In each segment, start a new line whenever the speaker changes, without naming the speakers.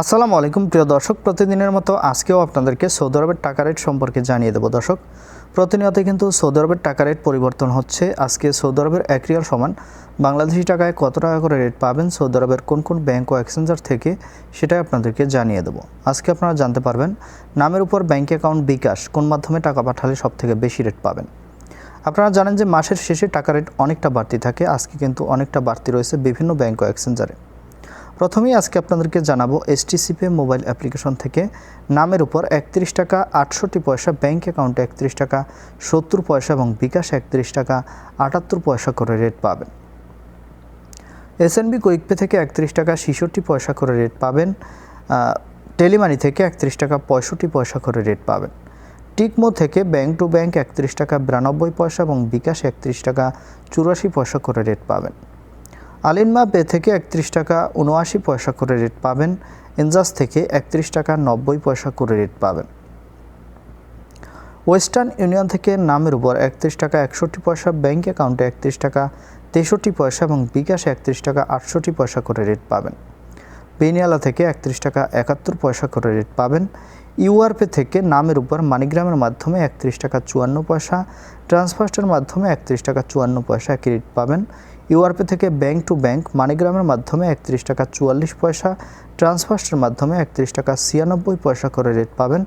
আসসালামু আলাইকুম, প্রিয় দর্শক। প্রতিদিনের মতো আজকেও আপনাদেরকে সৌদি আরবের টাকা রেট সম্পর্কে জানিয়ে দেবো দর্শক। প্রতিনিয়ত কিন্তু সৌদি আরবের টাকা রেট পরিবর্তন হচ্ছে। আজকে সৌদি আরবের এক রিয়াল সমান বাংলাদেশি টাকায় কত টাকা করে রেট পাবেন? সৌদি আরবের কোন কোন ব্যাংক ও এক্সচেঞ্জার থেকে সেটাই আপনাদেরকে জানিয়ে দেবো। আজকে আপনারা জানতে পারবেন, নামের উপর ব্যাংক অ্যাকাউন্ট বিকাশ কোন মাধ্যমে টাকা পাঠালে সবথেকে বেশি রেট পাবেন। আপনারা জানেন যে মাসের শেষে টাকা রেট অনেকটা বাড়তি থাকে। আজকে কিন্তু অনেকটা বাড়তি রয়েছে বিভিন্ন ব্যাংক ও এক্সচেঞ্জারে। প্রথমেই আজকে আপনাদেরকে জানাব এসটিসিপে মোবাইল অ্যাপ্লিকেশন থেকে নামের উপর একত্রিশ টাকা, আটষট্টি পয়সা ব্যাঙ্ক অ্যাকাউন্টে একত্রিশ টাকা, সত্তর পয়সা এবং বিকাশ একত্রিশ টাকা, আটাত্তর পয়সা করে রেট পাবেন। এসএনবি কুইকপে থেকে একত্রিশ টাকা, ছেষট্টি পয়সা করে রেট পাবেন। টেলিমানি থেকে একত্রিশ টাকা, পঁয়ষট্টি পয়সা করে রেট পাবেন। টিকমো থেকে ব্যাংক টু ব্যাংক একত্রিশ টাকা, বিরানব্বই পয়সা এবং বিকাশ একত্রিশ টাকা, চুরাশি পয়সা করে রেট পাবেন। আলিনমা পে থেকে একত্রিশ টাকা উনআশি পয়সা করে রেট পাবেন। এনজাস থেকে একত্রিশ টাকা নব্বই পয়সা করে রেট পাবেন। ওয়েস্টার্ন ইউনিয়ন থেকে নামের উপর একত্রিশ টাকা একষট্টি পয়সা, ব্যাংক অ্যাকাউন্টে একত্রিশ টাকা তেষট্টি পয়সা এবং বিকাশে একত্রিশ টাকা আটষট্টি পয়সা করে রেট পাবেন। বেনিয়ালা থেকে একত্রিশ টাকা একাত্তর পয়সা করে রেট পাবেন। ইউআরপে থেকে নামের উপর মানিগ্রামের মাধ্যমে একত্রিশ টাকা চুয়ান্ন পয়সা, ট্রান্সফার্স্টের মাধ্যমে একত্রিশ টাকা চুয়ান্ন পয়সা রেট পাবেন। ইউআরপে থেকে ব্যাংক টু ব্যাংক মানিগ্রামের মাধ্যমে একত্রিশ টাকা চুয়াল্লিশ পয়সা, ট্রান্সফার্স্টের মাধ্যমে একত্রিশ টাকা ছিয়ানব্বই পয়সা করে রেট পাবেন,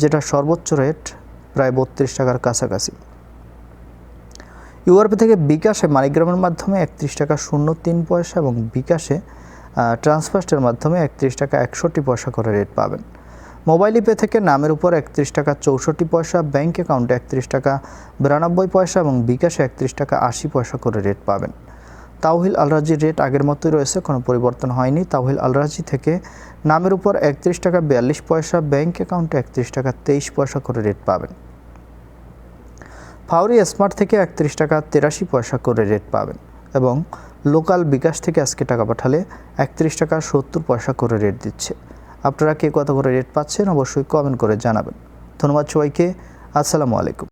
যেটা সর্বোচ্চ রেট প্রায় বত্রিশ টাকার কাছাকাছি। ইউআরপি থেকে বিকাশে মানিগ্রামের মাধ্যমে একত্রিশ টাকা শূন্য তিন পয়সা এবং বিকাশে ট্রান্সফার্স্টের মাধ্যমে একত্রিশ টাকা একষট্টি পয়সা করে রেট পাবেন। মোবাইল পে থেকে নামের উপর একত্রিশ টাকা চৌষট্টি পয়সা, ব্যাংক অ্যাকাউন্টে একত্রিশ টাকা, বিরানব্বই পয়সা এবং বিকাশে একত্রিশ টাকা আশি পয়সা করে রেট পাবেন। তাওহিল আলরাজির রেট আগের মতোই রয়েছে, কোনো পরিবর্তন হয়নি। তাওহিল আলরাজি থেকে নামের উপর একত্রিশ টাকা বিয়াল্লিশ পয়সা, ব্যাংক অ্যাকাউন্টে একত্রিশ টাকা তেইশ পয়সা করে রেট পাবেন। ফাউরি স্মার্ট থেকে একত্রিশ টাকা তেরাশি পয়সা করে রেট পাবেন এবং লোকাল বিকাশ থেকে আজকে টাকা পাঠালে একত্রিশ টাকা সত্তর পয়সা করে রেট দিচ্ছে। আপনারা কে কত করে রেট পাচ্ছেন অবশ্যই কমেন্ট করে জানাবেন। ধন্যবাদ সবাইকে। আসসালামু আলাইকুম।